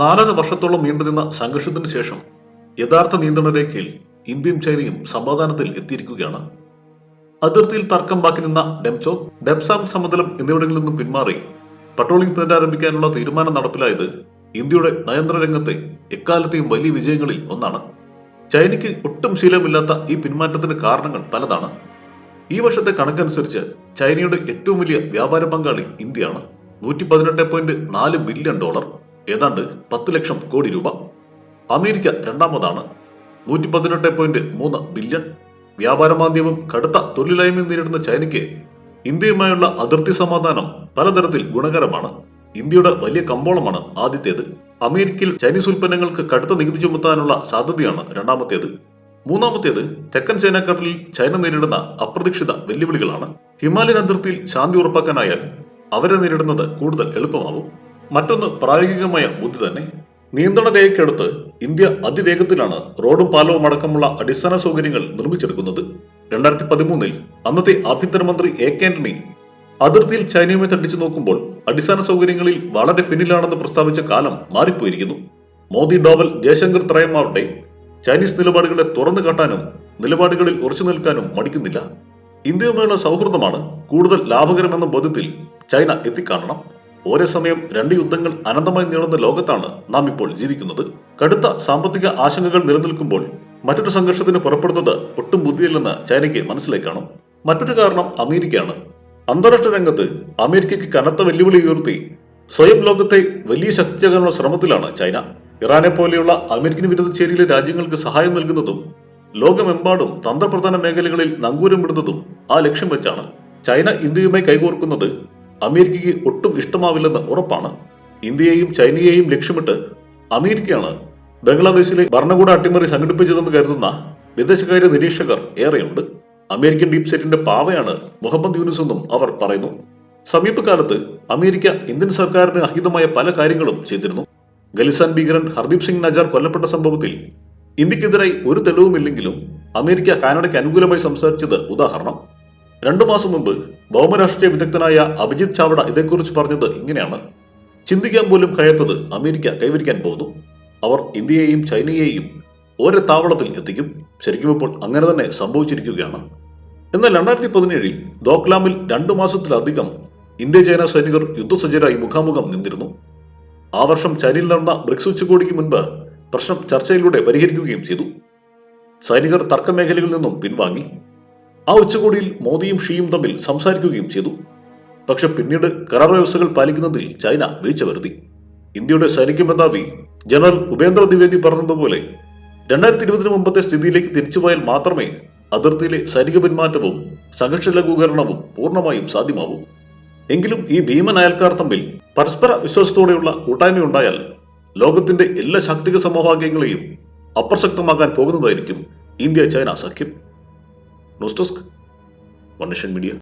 നാലര വർഷത്തോളം നീണ്ടുനിന്ന സംഘർഷത്തിന് ശേഷം യഥാർത്ഥ നിയന്ത്രണ രേഖയിൽ ഇന്ത്യയും ചൈനയും സമാധാനത്തിൽ എത്തിയിരിക്കുകയാണ്. അതിർത്തിയിൽ തർക്കം ബാക്കി നിന്ന ഡെംചോ ഡെപ്സാം സമതലം എന്നിവിടങ്ങളിൽ നിന്നും പിന്മാറി പട്രോളിംഗ് പുനരാരംഭിക്കാനുള്ള തീരുമാനം നടപ്പിലായത് ഇന്ത്യയുടെ നയന്ത്ര രംഗത്തെ എക്കാലത്തെയും വലിയ വിജയങ്ങളിൽ ഒന്നാണ്. ചൈനയ്ക്ക് ഒട്ടും ശീലമില്ലാത്ത ഈ പിന്മാറ്റത്തിന് കാരണങ്ങൾ പലതാണ്. ഈ വർഷത്തെ കണക്കനുസരിച്ച് ചൈനയുടെ ഏറ്റവും വലിയ വ്യാപാര പങ്കാളി ഇന്ത്യയാണ്. നൂറ്റി പതിനെട്ട് പോയിന്റ് നാല് ബില്യൺ ഡോളർ. ഏതാണ്ട് പത്ത് ലക്ഷം കോടി രൂപ. അമേരിക്ക രണ്ടാമതാണ്. നൂറ്റി പതിനെട്ട് പോയിന്റ് മൂന്ന് ബില്യൺ. വ്യാപാര മാന്ദ്യവും കടുത്ത തൊഴിലില്ലായ്മയും നേരിടുന്ന ചൈനയ്ക്ക് ഇന്ത്യയുമായുള്ള അതിർത്തി സമാധാനം പലതരത്തിൽ ഗുണകരമാണ്. ഇന്ത്യയുടെ വലിയ കമ്പോളമാണ് ആദ്യത്തേത്. അമേരിക്കയിൽ ചൈനീസ് ഉൽപ്പന്നങ്ങൾക്ക് കടുത്ത നികുതി ചുമത്താനുള്ള സാധ്യതയാണ് രണ്ടാമത്തേത്. മൂന്നാമത്തേത് തെക്കൻ ചൈനക്കടലിൽ ചൈന നേരിടുന്ന അപ്രതീക്ഷിത വെല്ലുവിളികളാണ്. ഹിമാലയൻ അതിർത്തിയിൽ ശാന്തി ഉറപ്പാക്കാനായാൽ അവരെ നേരിടുന്നത് കൂടുതൽ എളുപ്പമാവും. മറ്റൊന്ന് പ്രായോഗികമായ ബുദ്ധി തന്നെ. നിയന്ത്രണ രേഖയ്ക്കടുത്ത് ഇന്ത്യ അതിവേഗത്തിലാണ് റോഡും പാലവും അടക്കമുള്ള അടിസ്ഥാന സൗകര്യങ്ങൾ നിർമ്മിച്ചെടുക്കുന്നത്. രണ്ടായിരത്തി പതിമൂന്നിൽ അന്നത്തെ ആഭ്യന്തരമന്ത്രി എ കെ ആന്റണി അതിർത്തിയിൽ ചൈനയുമായി തട്ടിച്ചു നോക്കുമ്പോൾ അടിസ്ഥാന സൗകര്യങ്ങളിൽ വളരെ പിന്നിലാണെന്ന് പ്രസ്താവിച്ച കാലം മാറിപ്പോയിരിക്കുന്നു. മോദി ഡോവൽ ജയശങ്കർ ത്രയമാവട്ടെ ചൈനീസ് നിലപാടുകളെ തുറന്നു കാട്ടാനും നിലപാടുകളിൽ ഉറച്ചു നിൽക്കാനും മടിക്കുന്നില്ല. ഇന്ത്യയുമായുള്ള സൗഹൃദമാണ് കൂടുതൽ ലാഭകരമെന്ന ബോധ്യത്തിൽ ചൈന എത്തിക്കാണണം. ഒരേ സമയം രണ്ട് യുദ്ധങ്ങൾ അനന്തമായി നീളുന്ന ലോകത്താണ് നാം ഇപ്പോൾ ജീവിക്കുന്നത്. കടുത്ത സാമ്പത്തിക ആശങ്കകൾ നിലനിൽക്കുമ്പോൾ മറ്റൊരു സംഘർഷത്തിന് പുറപ്പെടുന്നത് ഒട്ടും ബുദ്ധിയില്ലെന്ന് ചൈനയ്ക്ക് മനസ്സിലായി കാണും. മറ്റൊരു കാരണം അമേരിക്കയാണ്. അന്താരാഷ്ട്ര രംഗത്ത് അമേരിക്കയ്ക്ക് കനത്ത വെല്ലുവിളി ഉയർത്തി സ്വയം ലോകത്തെ വലിയ ശക്തിയാകാനുള്ള ശ്രമത്തിലാണ് ചൈന. ഇറാനെ പോലെയുള്ള അമേരിക്കൻ വിരുദ്ധ ചേരിയിലെ രാജ്യങ്ങൾക്ക് സഹായം നൽകുന്നതും ലോകമെമ്പാടും തന്ത്രപ്രധാന മേഖലകളിൽ നങ്കൂരം വിടുന്നതും ആ ലക്ഷ്യം വെച്ചാണ് ചൈന ഇന്ത്യയുമായി കൈകോർക്കുന്നത് അമേരിക്കയ്ക്ക് ഒട്ടും ഇഷ്ടമാവില്ലെന്ന് ഉറപ്പാണ്. ഇന്ത്യയെയും ചൈനയെയും ലക്ഷ്യമിട്ട് അമേരിക്കയാണ് ബംഗ്ലാദേശിലെ ഭരണകൂട അട്ടിമറി സംഘടിപ്പിച്ചതെന്ന് കരുതുന്ന വിദേശകാര്യ നിരീക്ഷകർ ഏറെയുണ്ട്. അമേരിക്കൻ ഡീപ് സെറ്റിന്റെ പാവയാണ് മുഹമ്മദ് യൂനുസ് എന്നും അവർ പറയുന്നു. സമീപകാലത്ത് അമേരിക്ക ഇന്ത്യൻ സർക്കാരിന് അഹിതമായ പല കാര്യങ്ങളും ചെയ്തിരുന്നു. ഖലിസ്ഥാൻ ഭീകരൻ ഹർദീപ് സിംഗ് നജാർ കൊല്ലപ്പെട്ട സംഭവത്തിൽ ഇന്ത്യക്കെതിരായി ഒരു തെളിവുമില്ലെങ്കിലും അമേരിക്ക കാനഡയ്ക്ക് അനുകൂലമായി സംസാരിച്ചത് ഉദാഹരണം. രണ്ടു മാസം മുമ്പ് ഭൗമരാഷ്ട്രീയ വിദഗ്ധനായ അഭിജിത് ചാവട ഇതേക്കുറിച്ച് പറഞ്ഞത് ഇങ്ങനെയാണ്. ചിന്തിക്കാൻ പോലും കഴിയാത്തത് അമേരിക്ക കൈവരിക്കാൻ പോകുന്നു. അവർ ഇന്ത്യയെയും ചൈനയെയും ഒരേ താവളത്തിൽ എത്തിക്കും. ശരിക്കും ഇപ്പോൾ അങ്ങനെ തന്നെ സംഭവിച്ചിരിക്കുകയാണ്. എന്നാൽ രണ്ടായിരത്തി പതിനേഴിൽ ദോക്ലാമിൽ രണ്ടു മാസത്തിലധികം ഇന്ത്യ ചൈന സൈനികർ യുദ്ധസജ്ജരായി മുഖാമുഖം നിന്നിരുന്നു. ആ വർഷം ചൈനയിൽ നടന്ന ബ്രിക്സ് ഉച്ചകോടിക്ക് മുൻപ് പ്രശ്നം ചർച്ചയിലൂടെ പരിഹരിക്കുകയും ചെയ്തു. സൈനികർ തർക്കമേഖലകളിൽ നിന്നും പിൻവാങ്ങി. ആ ഉച്ചകോടിയിൽ മോദിയും ഷിയും തമ്മിൽ സംസാരിക്കുകയും ചെയ്തു. പക്ഷെ പിന്നീട് കരാർ വ്യവസ്ഥകൾ പാലിക്കുന്നതിൽ ചൈന വീഴ്ച വരുത്തി. ഇന്ത്യയുടെ സൈനിക മേധാവി ജനറൽ ഉപേന്ദ്ര ദ്വിവേദി പറഞ്ഞതുപോലെ രണ്ടായിരത്തി ഇരുപതിനു മുമ്പത്തെ സ്ഥിതിയിലേക്ക് തിരിച്ചുപോയാൽ മാത്രമേ അതിർത്തിയിലെ സൈനിക പിന്മാറ്റവും സംഘർഷ ലഘൂകരണവും പൂർണമായും സാധ്യമാവൂ. എങ്കിലും ഈ ഭീമൻ അയൽക്കാർ തമ്മിൽ പരസ്പര വിശ്വാസത്തോടെയുള്ള കൂട്ടായ്മയുണ്ടായാൽ ലോകത്തിന്റെ എല്ലാ ശാക്തിക സമവാക്യങ്ങളെയും അപ്രസക്തമാക്കാൻ പോകുന്നതായിരിക്കും ഇന്ത്യ ചൈന സഖ്യം. नोस्टस्क वन नेशन मीडिया